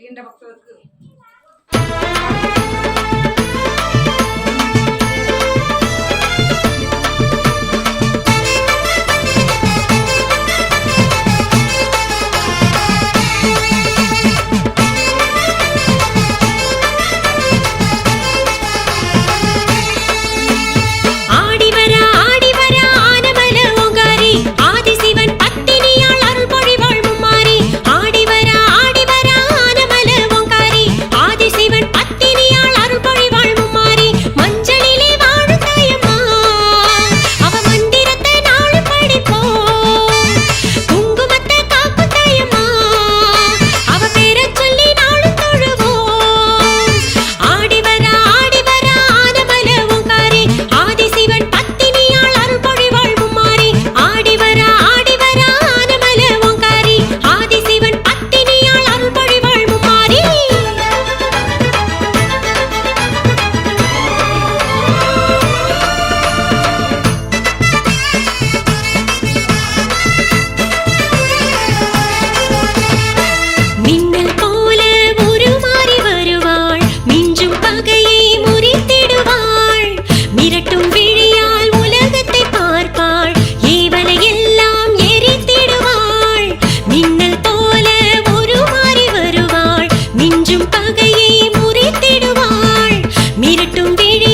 നീണ്ട ഭക്തർക്ക് காட்டும் விழி